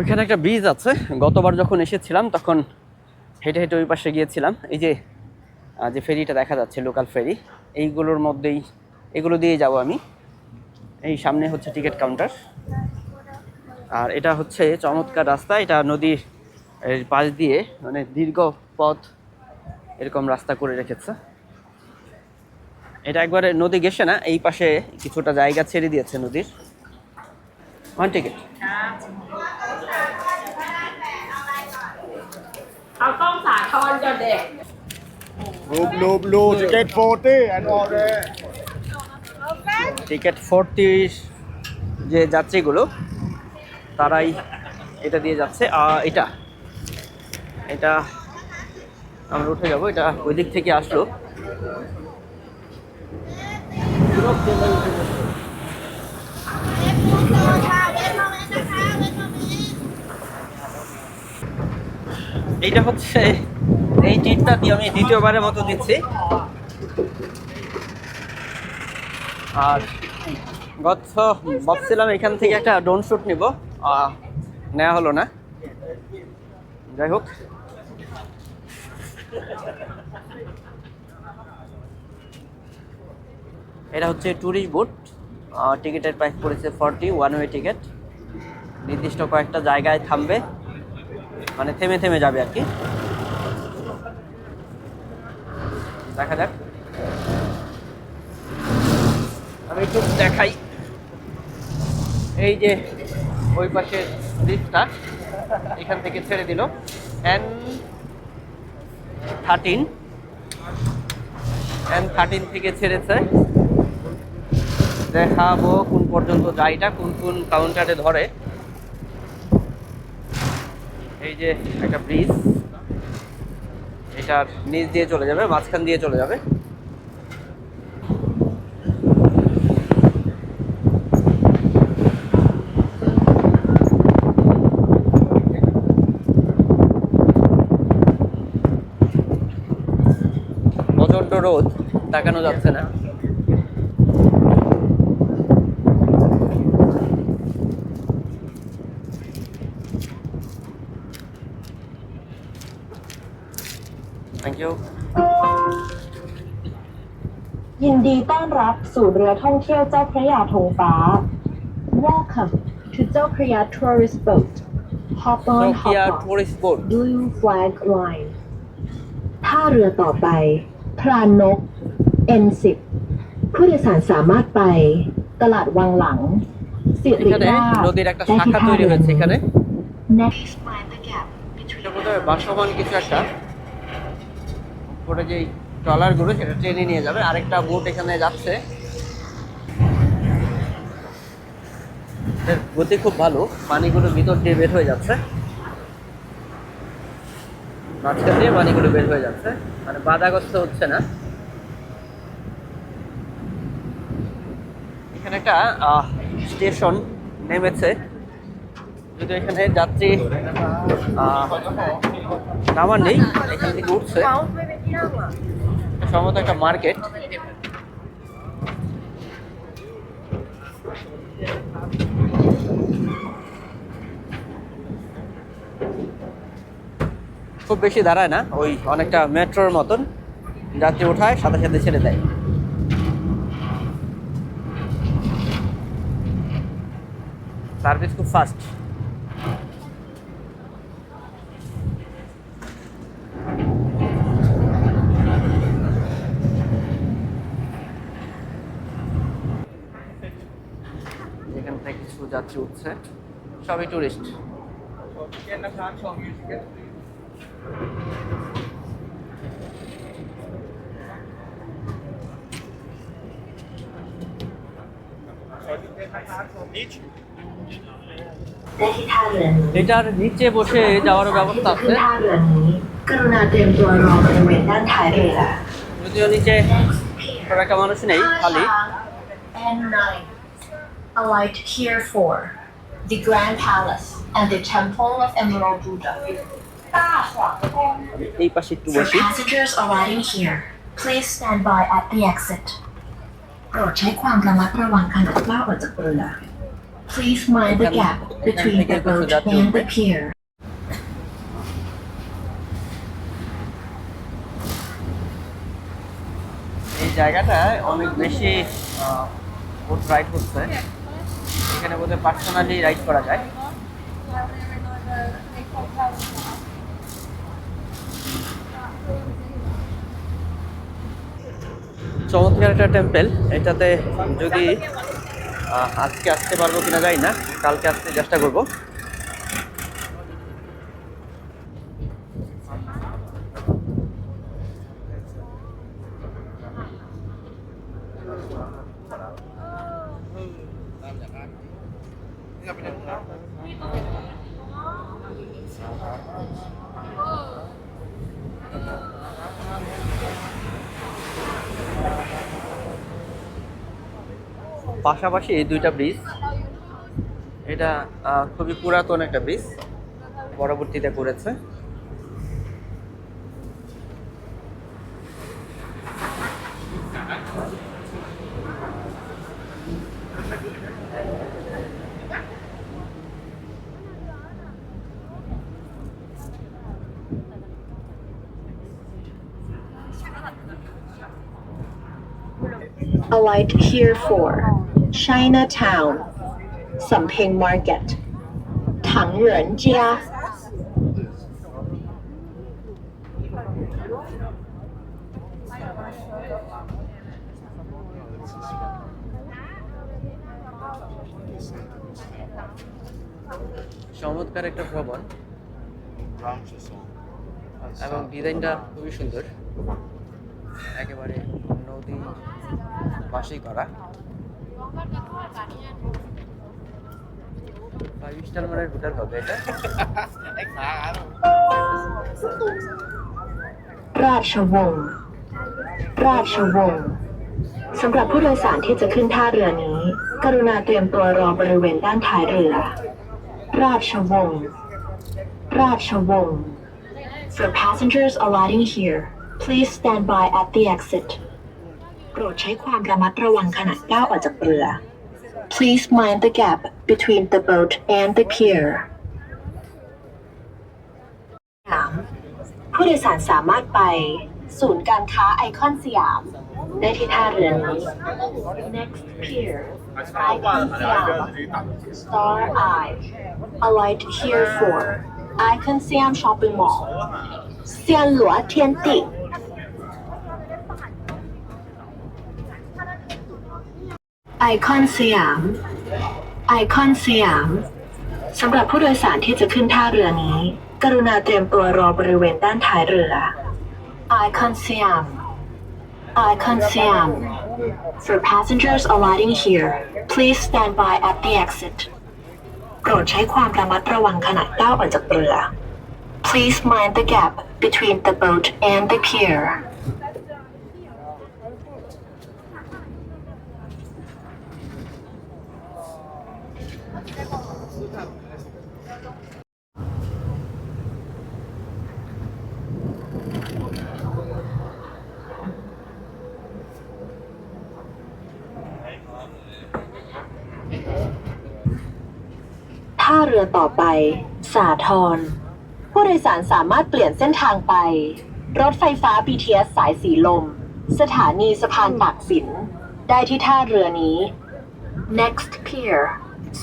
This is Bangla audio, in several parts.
ওইখানে একটা ব্রিজ আছে। গতবার যখন এসেছিলাম, তখন হেঁটে হেঁটে ওই পাশে গিয়েছিলাম। এই যে যে ফেরিটা দেখা যাচ্ছে লোকাল ফেরি, এইগুলোর মধ্যেই, এগুলো দিয়ে যাব আমি। এই সামনে হচ্ছে টিকিট কাউন্টার আর এটা হচ্ছে চমৎকার রাস্তা। এটা নদীর পাশ দিয়ে মানে দীর্ঘ পথ এরকম রাস্তা করে রেখেছে। এটা একবারে নদী গেছে না, এই পাশে কিছুটা জায়গা ছেড়ে দিয়েছে নদীর। One ticket under there. Loop. Ticket 40 and all ticket forty যে যাত্রীগুলো তারাই এটা দিয়ে যাচ্ছে আর এটা এটা আমরা উঠে যাব এটা ওই দিক থেকে আসলো এইটা হচ্ছে এই টিটটা দিয়ে আমি দ্বিতীয়বারের মতো দিচ্ছি। আর গত ভাবছিলাম এখান থেকে একটা ড্রোন শ্যুট নিব। নেওয়া হলো না। যাই হোক। এটা হচ্ছে ট্যুরিস্ট বোট টিকিটের প্রাইস পড়েছে ফর্টি ওয়ান ওয়ে টিকিট নির্দিষ্ট কয়েকটা জায়গায় থামবে। মানে থেমে থেমে যাবে আর কি। দেখা যাক। আমি একটু দেখাই। এই যে ওই পাশের ব্রিজটা এখান থেকে ছেড়ে দিল। এন থার্টিন এন থার্টিন থেকে ছেড়েছে। দেখাবো কোন পর্যন্ত যাইটা, কোন কোন কাউন্টারে ধরে। এই যে একটা ব্রিজ এটার নিচ দিয়ে চলে যাবে, মাঝখান দিয়ে চলে যাবে। প্রচণ্ড রোদ, তাকানো যাচ্ছে না। thank you ยินดีต้อนรับสู่เรือท่องเที่ยวเจ้าพระยาธงฟ้า Welcome to เจ้าพระยา Tourist Boat Hop on Nokia Hop off tourist board Blue Flag Line ท่าเรือต่อไป พรานนก N10 ผู้โดยสารสามารถไป ตลาดวังหลัง สิริ এখানে ราช নদীর একটাได้ শাখা ที่ท่า তৈরি เรือ হয়েছে এখানে Next mind the gap between এটা বোধহয় বাসমান কিছু একটা উপরে যে ট্রলারগুলো সেটা ট্রেনে নিয়ে যাবে। আরেকটা বোট এখানে যাচ্ছে। গতি খুব ভালো। পানিগুলো ভিতর দিয়ে বের হয়ে যাচ্ছে। মাঝখান দিয়ে পানিগুলো বের হয়ে যাচ্ছে। মানে বাধাগ্রস্ত হচ্ছে না। এখানে একটা স্টেশন নেমেছে। যদি এখানে যাত্রী নামার নেই, এখান থেকে উঠছে। সম্ভবত একটা মার্কেট। খুব বেশি দাঁড়ায় না, ওই অনেকটা মেট্রোর মতন। যাত্রী ওঠায়, সাথে সাথে ছেড়ে দেয়। সার্ভিস খুব ফাস্ট এখান থেকে কিছু যাচ্ছে উঠছে সবই টুরিস্ট এটার নিচে বসে যাওয়ার ব্যবস্থা আছে। যদিও নিচে একটা মানুষ নেই, খালি। N9 alight here for the Grand Palace and the Temple of Emerald Buddha. এই পাশে একটু For বসি passengers arriving here, please stand by at the exit. โปรดใช้ความระมัดระวังขณะก้าวออกจากเรือ Please mind the gap between the boat and the pier. এই জায়গাটায় অনেক বেশি বোট রাইড হচ্ছে এখানে বোধ হয় পার্সোনালি রাইড করা যায়। চমৎকার একটা টেম্পেল এটাতে যদি আজকে আসতে পারব কিনা যাই না, কালকে আসতে চেষ্টা করব। পাশাপাশি এই দুইটা ব্রিজ এটা খুবই পুরাতন একটা ব্রিজ পরবর্তীতে করেছে। Alight here for Chinatown, Sampeng Market. চমৎকার একটা ভবন। এবং ডিজাইনটা খুবই সুন্দর। একেবারে নদী পাশেই করা। ফাইভ স্টার মানের হোটেল হবে এটা ราชวงศ์ราชวงศ์สำหรับผู้โดยสารที่จะขึ้นท่าเรือนี้ กรุณาเตรียมตัวรอบริเวณด้านท้ายเรือ ราชวงศ์ราชวงศ์ For passengers alighting here please stand by at the exit โป รดใช้ความระมัดระวังขณะก้าวออกจากเรือ Please mind the gap between the boat and the pier สามผู้โดยสารสามารถไป ศูนย์การค้าไอคอนสยาม ได้ที่ท่าเรือนี้ Next pier ไอคอนสยาม Star Eye Alight here for Icon Siam Shopping Mall เซียนหลัวเทียนติ ไอคอนสยาม ไอคอนสยาม สำหรับผู้โดยสารที่จะขึ้นท่าเรือนี้ กรุณาเตรียมตัวรอบริเวณด้านท้ายเรือ ไอคอนสยาม ไอคอนสยาม For passengers alighting here please stand by at the exit โปรดใช้ความระมัดระวังขณะก้าวออกจากเรือ Please mind the gap between the boat and the pier ท่า เรือต่อไป สาทร ผู้โดยสารสามารถเปลี่ยนเส้นทางไป รถไฟฟ้า BTS สายสีลม สถานีสะพานตากสิน ได้ที่ท่าเรือนี้ Next pier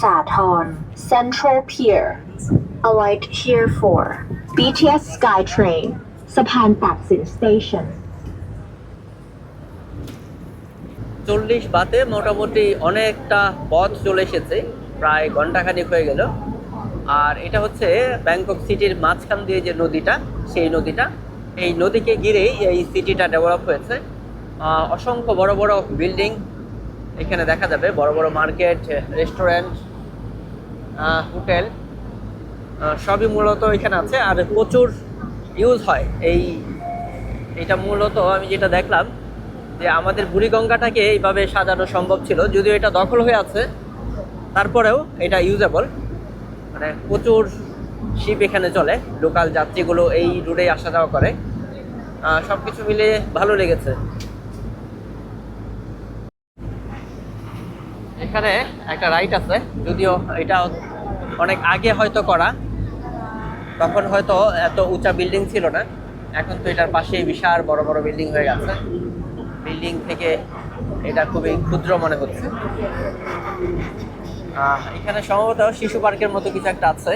สาทร Central Pier Alight here for BTS SkyTrain สะพานตากสิน Station চল্লিশ বাতে মোটামুটি অনেকটা পথ চলে এসেছে প্রায় ঘন্টাখানিক হয়ে গেল আর এটা হচ্ছে ব্যাংকক সিটির মাঝখান দিয়ে যে নদীটা, সেই নদীটা। এই নদীকে ঘিরেই এই সিটিটা ডেভেলপ হয়েছে। অসংখ্য বড় বড় বিল্ডিং এখানে দেখা যাবে। বড় বড় মার্কেট রেস্টুরেন্ট হোটেল সবই মূলত এখানে আছে। আর প্রচুর ইউজ হয়। এই, এটা মূলত আমি যেটা দেখলাম যে আমাদের বুড়িগঙ্গাটাকে এইভাবে সাজানো সম্ভব ছিল। যদিও এটা দখল হয়ে আছে, তারপরেও এটা ইউজেবল মানে প্রচুর শিপ এখানে চলে লোকাল যাত্রীগুলো এই রুটে আসা যাওয়া করে। সব কিছু মিলে ভালো লেগেছে। এখানে একটা রাইট আছে, যদিও এটা অনেক আগে হয়তো করা। তখন হয়তো এত উঁচা বিল্ডিং ছিল না। এখন তো এটার পাশেই বিশাল বড় বড় বিল্ডিং হয়ে গেছে। বিল্ডিং থেকে এটা খুবই ক্ষুদ্র মনে হচ্ছে। এখানে সম্ভবত শিশু পার্কের মতো কিছু একটা আছে।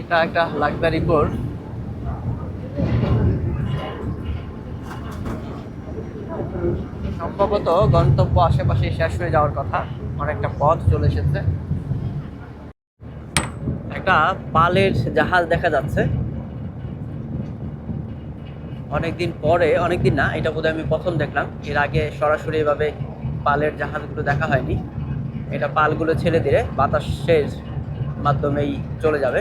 এটা একটা লাক্সারি বোর্ড সম্ভবত গন্তব্য আশেপাশে শেষ হয়ে যাওয়ার কথা। অনেকটা পথ চলে এসেছে। একটা পালের জাহাজ দেখা যাচ্ছে। অনেকদিন পরে, অনেকদিন না, এটা বোধহয় আমি প্রথম দেখলাম। এর আগে সরাসরি এভাবে পালের জাহাজগুলো দেখা হয়নি। এটা পালগুলো ছেড়ে দিলে বাতাসের মাধ্যমেই চলে যাবে।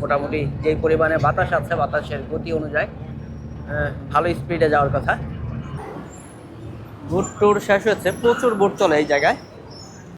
মোটামুটি যেই পরিমাণে বাতাস আছে, বাতাসের গতি অনুযায়ী ভালো স্পিডে যাওয়ার কথা। বুট ট্যুর শেষ হয়েছে। প্রচুর বুট চলে এই জায়গায়।